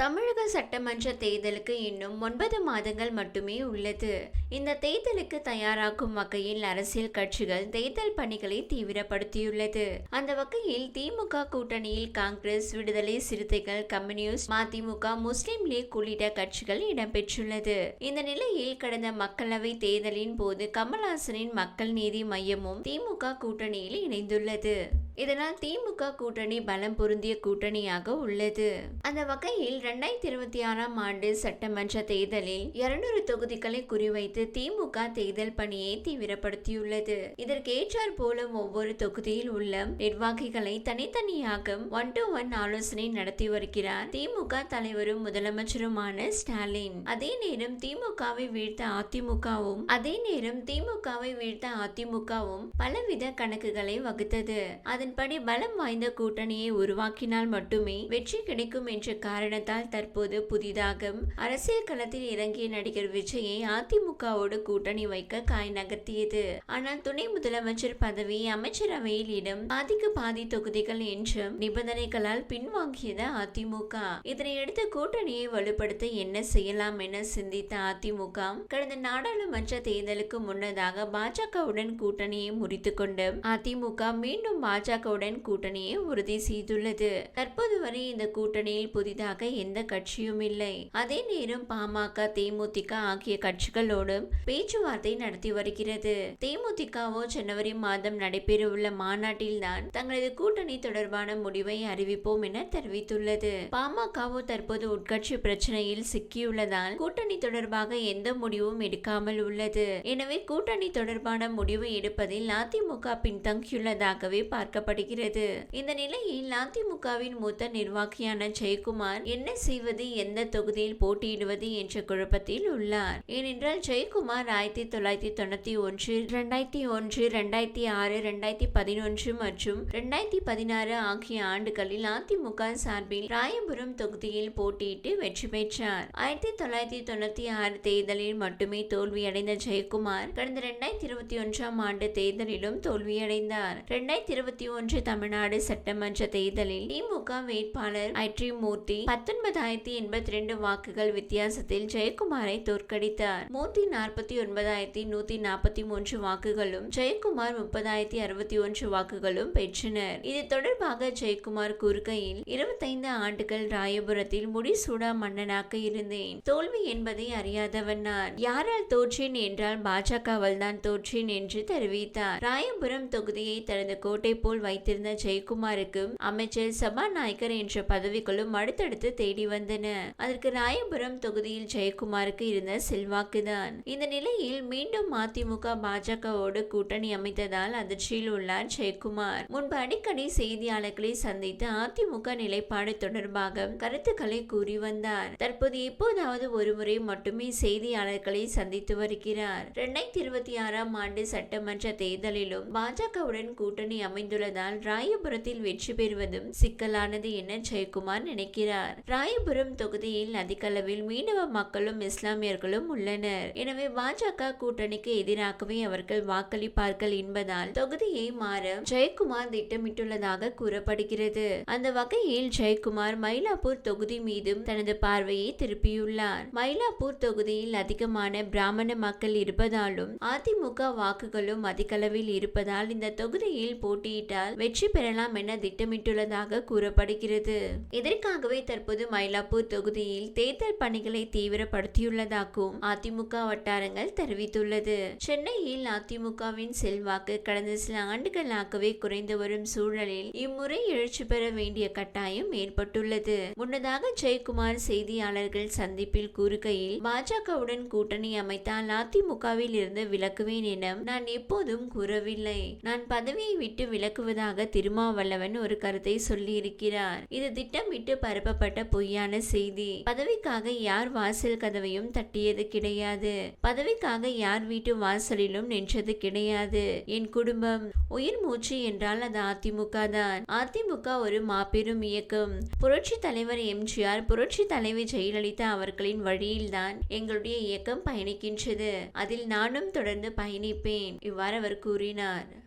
தமிழக சட்டமன்ற தேர்தலுக்கு இன்னும் ஒன்பது மாதங்கள் மட்டுமே உள்ளது. இந்த தேர்தலுக்கு தயாராகும் வகையில் அரசியல் கட்சிகள் தேர்தல் பணிகளை தீவிரப்படுத்தியுள்ளது. அந்த வகையில் திமுக கூட்டணியில் காங்கிரஸ் விடுதலை சிறுத்தைகள் கம்யூனிஸ்ட் மதிமுக முஸ்லிம் லீக் உள்ளிட்ட கட்சிகள் இடம்பெற்றுள்ளது. இந்த நிலையில் கடந்த மக்களவை தேர்தலின் போது கமல்ஹாசனின் மக்கள் நீதி மையமும் திமுக கூட்டணியில் இணைந்துள்ளது. இதனால் திமுக கூட்டணி பலம் பொருந்திய கூட்டணியாக உள்ளது. அந்த வகையில் இரண்டாயிரத்தி இருபத்தி ஆறாம் ஆண்டு சட்டமன்ற தேர்தலில் இருநூறு தொகுதிகளை குறிவைத்து திமுக தேர்தல் பணியை தீவிரப்படுத்தியுள்ளது. இதற்கு ஏற்றார் போல ஒவ்வொரு தொகுதியில் உள்ள நிர்வாகிகளை தனித்தனியாக ஒன் டு ஒன் ஆலோசனை நடத்தி வருகிறார் திமுக தலைவரும் முதலமைச்சருமான ஸ்டாலின். அதே நேரம் திமுகவை வீழ்த்த அதிமுகவும் அதே நேரம் திமுகவை வீழ்த்த அதிமுகவும் பலவித கணக்குகளை வகுத்தது. அதன்படி பலம் வாய்ந்த கூட்டணியை உருவாக்கினால் மட்டுமே வெற்றி கிடைக்கும் என்ற காரணத்தால் தற்போது புதிதாக அரசியல் களத்தில் இறங்கிய நடிகர் விஜயை அதிமுகவோடு கூட்டணி வைக்க காய் நகர்த்தியது. ஆனால் துணை முதலமைச்சர் பதவி அமைச்சரவையில் இடம் பாதிக்கு பாதி தொகுதிகள் என்றும் நிபந்தனைகளால் பின்வாங்கியது அதிமுக. இதனையடுத்து கூட்டணியை வலுப்படுத்த என்ன செய்யலாம் என சிந்தித்த அதிமுக கடந்த நாடாளுமன்ற தேர்தலுக்கு முன்னதாக பாஜகவுடன் கூட்டணியை முறித்துக்கொண்டு அதிமுக மீண்டும் பாஜக பாஜகவுடன் கூட்டணியை உறுதி செய்துள்ளது. தற்போது வரை இந்த கூட்டணியில் புதிதாக எந்த கட்சியும் இல்லை. அதே நேரம் பாமக தேமுதிக ஆகிய கட்சிகளோடும் பேச்சுவார்த்தை நடத்தி வருகிறது. தேமுதிகவோ ஜனவரி மாதம் நடைபெறவுள்ள மாநாட்டில்தான் தங்களது கூட்டணி தொடர்பான முடிவை அறிவிப்போம் என தெரிவித்துள்ளது. பாமகவோ தற்போது உட்கட்சி பிரச்சனையில் சிக்கியுள்ளதால் கூட்டணி தொடர்பாக எந்த முடிவும் எடுக்காமல் உள்ளது. எனவே கூட்டணி தொடர்பான முடிவு எடுப்பதில் அதிமுக பின்தங்கியுள்ளதாகவே பார்க்கப்படுகிறது இந்த நிலையில் அதிமுகவின் மூத்த நிர்வாகியான ஜெயக்குமார் என்ன செய்வது எந்த தொகுதியில் போட்டியிடுவது என்ற குழப்பத்தில் உள்ளார். ஏனென்றால் ஜெயக்குமார் ஆயிரத்தி தொள்ளாயிரத்தி தொண்ணூத்தி ஒன்று இரண்டாயிரத்தி ஒன்று இரண்டாயிரத்தி ஆறு இரண்டாயிரத்தி பதினொன்று மற்றும் இரண்டாயிரத்தி பதினாறு ஆகிய ஆண்டுகளில் அதிமுக சார்பில் ராயபுரம் தொகுதியில் போட்டியிட்டு வெற்றி பெற்றார். ஆயிரத்தி தொள்ளாயிரத்தி தொண்ணூத்தி ஆறு தேர்தலில் மட்டுமே தோல்வியடைந்த ஜெயக்குமார் கடந்த இரண்டாயிரத்தி இருபத்தி ஒன்றாம் ஆண்டு தேர்தலிலும் தோல்வியடைந்தார். இரண்டாயிரத்தி இருபத்தி ஒன்று தமிழ்நாடு சட்டமன்ற தேர்தலில் திமுக வேட்பாளர் ஐட்ரி மூர்த்தி பத்தொன்பதாயிரத்தி எண்பத்தி ரெண்டு வாக்குகள் வித்தியாசத்தில் ஜெயக்குமாரை தோற்கடித்தார். மூர்த்தி நாற்பத்தி ஒன்பதாயிரத்தி நூத்தி நாற்பத்தி மூன்று வாக்குகளும் ஜெயக்குமார் முப்பதாயிரத்தி அறுபத்தி ஒன்று வாக்குகளும் பெற்றனர். இது தொடர்பாக ஜெயக்குமார் கூறுகையில் இருபத்தைந்து ஆண்டுகள் ராயபுரத்தில் முடிசூடா மன்னனாக இருந்தேன். தோல்வி என்பதை அறியாதவன் நான். யாரால் தோற்றேன் என்றால் பாஜகவால் தான் தோற்றேன் என்று தெரிவித்தார். ராயபுரம் தொகுதியை தனது கோட்டை போல் வைத்திருந்த ஜெயக்குமாருக்கு அமைச்சர் சபாநாயகர் என்ற பதவிகளும் அடுத்தடுத்து தேடி வந்தன. அதற்கு ராயபுரம் தொகுதியில் ஜெயக்குமாருக்கு இருந்த செல்வாக்குதான். இந்த நிலையில் மீண்டும் அதிமுக பாஜகவோடு கூட்டணி அமைத்ததால் அதிர்ச்சியில் உள்ளார் ஜெயக்குமார். முன்பு அடிக்கடி செய்தியாளர்களை சந்தித்து அதிமுக நிலைப்பாடு தொடர்பாக கருத்துக்களை கூறி வந்தார். தற்போது எப்போதாவது ஒருமுறை மட்டுமே செய்தியாளர்களை சந்தித்து வருகிறார். இரண்டாயிரத்தி இருபத்தி ஆறாம் ஆண்டு சட்டமன்ற தேர்தலிலும் பாஜகவுடன் கூட்டணி அமைந்துள்ள உள்ளதால் ராயபுரத்தில் வெற்றி பெறுவதும் சிக்கலானது என ஜெயக்குமார் நினைக்கிறார். ராயபுரம் தொகுதியில் அதிகளவில் மீனவ மக்களும் இஸ்லாமியர்களும் உள்ளனர். எனவே பாஜக கூட்டணிக்கு எதிராகவே அவர்கள் வாக்களிப்பார்கள் என்பதால் தொகுதியை மாற ஜெயக்குமார் திட்டமிட்டுள்ளதாக கூறப்படுகிறது. அந்த வகையில் ஜெயக்குமார் மயிலாப்பூர் தொகுதி மீதும் தனது பார்வையை திருப்பியுள்ளார். மயிலாப்பூர் தொகுதியில் அதிகமான பிராமண மக்கள் இருப்பதாலும் அதிமுக வாக்குகளும் அதிகளவில் இருப்பதால் இந்த தொகுதியில் போட்டியிட்டால் வெற்றி பெறலாம் என திட்டமிட்டுள்ளதாக கூறப்படுகிறது. இதற்காகவே தற்போது மயிலாப்பூர் தொகுதியில் தேர்தல் பணிகளை தீவிரப்படுத்தியுள்ளதாகவும் அதிமுக வட்டாரங்கள் தெரிவித்துள்ளது. சென்னையில் அதிமுகவின் செல்வாக்கு கடந்த சில ஆண்டுகளாகவே குறைந்து வரும் சூழலில் இம்முறை எழுச்சி பெற வேண்டிய கட்டாயம் ஏற்பட்டுள்ளது. முன்னதாக ஜெயக்குமார் செய்தியாளர்கள் சந்திப்பில் கூறுகையில் பாஜகவுடன் கூட்டணி அமைத்தால் அதிமுகவில் இருந்து விலக்குவேன் என நான் எப்போதும் கூறவில்லை. நான் பதவியை விட்டு விலக்குவதாக திருமாவளவன் ஒரு கருத்தை சொல்லியிருக்கிறார். இது திட்டமிட்டு பரப்பப்பட்ட பொய்யான செய்தி. பதவிக்காக யார் வாசல் கதவையும் தட்டியது கிடையாது. பதவிக்காக யார் வீட்டு வாசலிலும் நின்றது கிடையாது. என் குடும்பம். உயிர் மூச்சு என்றால் அது அதிமுக தான். அதிமுக ஒரு மாபெரும் இயக்கம். புரட்சி தலைவர் எம்ஜிஆர் புரட்சி தலைவி ஜெயலலிதா அவர்களின் வழியில்தான் எங்களுடைய இயக்கம் பயணிக்கின்றது. அதில் நானும் தொடர்ந்து பயணிப்பேன். இவ்வாறு அவர் கூறினார்.